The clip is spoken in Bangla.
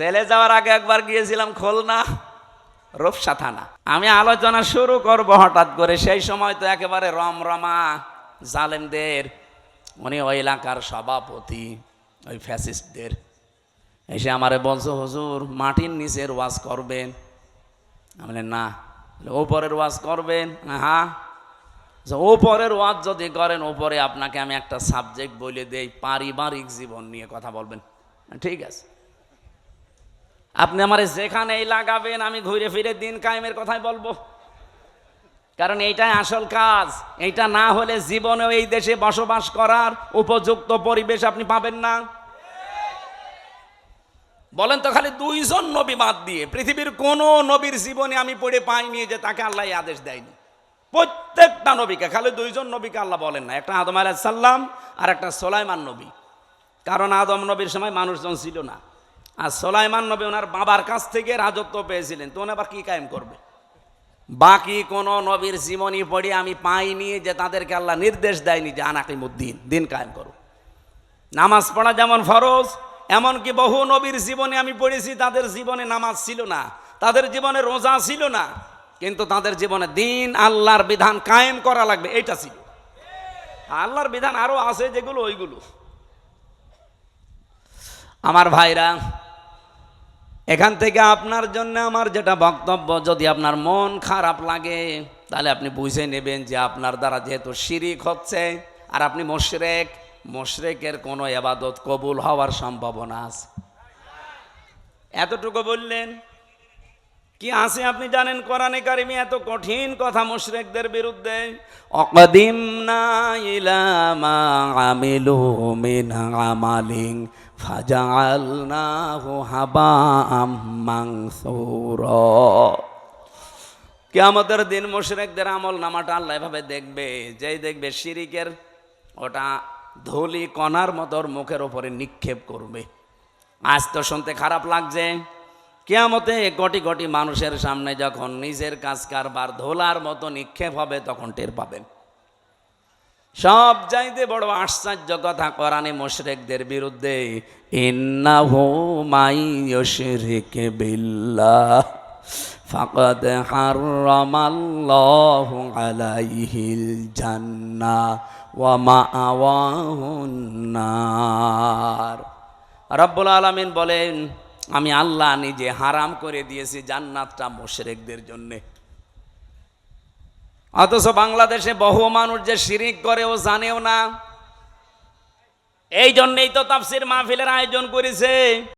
জেলে যাওয়ার আগে একবার গিয়েছিলাম খুলনা, রূপসা থানা। আমি আলোচনা শুরু করব হঠাৎ করে, সেই সময় তো একেবারে রমরমা জালেমদের, উনি ওই এলাকার সভাপতি, ওই ফ্যাসিস্টদের। এসে আমারে বলছো, হুজুর, মাটির নিচের ওয়াজ করবেন? আমি না। ওপরের ওয়াজ করবেন? হ্যাঁ ওপরের ওয়াজ যদি করেন, ওপরে আপনাকে আমি একটা সাবজেক্ট বলে দেই, পারিবারিক জীবন নিয়ে কথা বলবেন। ঠিক আছে। আপনি আমার যেখানেই লাগাবেন, আমি ঘুরে ফিরে দিন কায়েমের কথাই বলব। কারণ এইটাই আসল কাজ। এইটা না হলে জীবনেও এই দেশে বসবাস করার উপযুক্ত পরিবেশ আপনি পাবেন না। বলেন তো খালি দুইজন নবী বাদ দিয়ে পৃথিবীর কোন নবীর জীবনে আমি পড়ে পাইনি যে তাকে আল্লাহ আদেশ দেয়নি। প্রত্যেকটা নবীকে, খালি দুইজন নবীকে আল্লাহ বলেন না। একটা আদম আলাহ সাল্লাম আর একটা সোলাইমান নবী। কারণ আদম নবীর সময় মানুষজন ছিল না। আর সোলাইমান নবী ওনার বাবার কাছ থেকে রাজত্ব পেয়েছিলেন, তো আবার কি কায়েম করবে? বাকি কোন নবীর জীবনী পড়ে আমি পাইনি যে তাদেরকে আল্লাহ নির্দেশ দেয়নি যে আনাকিমুদ্দিন, দিন কায়েম করো। নামাজ পড়া যেমন ফরজ, এমনকি বহু নবীর জীবনে আমি পড়েছি, তাদের জীবনে নামাজ ছিল না, তাদের জীবনে রোজা ছিল না, কিন্তু তাদের জীবনে দিন আল্লাহর বিধান কায়েম করা লাগবে এটা ছিল। আল্লাহর বিধান আরও আছে যেগুলো ওইগুলো। আমার ভাইরা এখান থেকে আপনার জন্য আমার যেটা বক্তব্য, যদি আপনার মন খারাপ লাগে, তাহলে আপনি বুঝে নেবেন যে আপনার দ্বারা যেহেতু শিরিক হচ্ছে, আর আপনি মোশরেক, মোশরেকের কোনো এবাদত কবুল হওয়ার সম্ভাবনা আছে। এতটুকু বললেন? কি আছে আপনি জানেন? কোরআনে কারিমে এত কঠিন কথা মুশরিকদের বিরুদ্ধে। অকদিমনা ইলা মা আমিলু মিন ফাজআলনাহু হাবাআম মানসুরা কিয়ামতের দিন মুশরিকদের আমল নামাটা আল্লাহ এভাবে দেখবে, যেই দেখবে শিরিকের ওটা ধুলি কণার মতো ওর মুখের ওপরে নিক্ষেপ করবে। আজ তো শুনতে খারাপ লাগছে, কেয়ামতে কোটি কোটি মানুষের সামনে যখন নিজের কাজ কারবার ধোলার মতো নিক্ষেপ হবে, তখন টের পাবেন। সব চাইতে বড় আশ্চর্য কথা কোরআনে মুশরিকদের বিরুদ্ধে, ইন্নাহু মাই ইউশরিক ওয়া রব্বুল আলামিন বলেন, আমি আল্লাহ নিজে হারাম করে দিয়েছি জান্নাতটা মোশরেকদের জন্যে। অথচ বাংলাদেশে বহু মানুষ যে শিরিক করে, ও জানেও না। এই জন্যেই তো তাফসির মাহফিলের আয়োজন করেছে।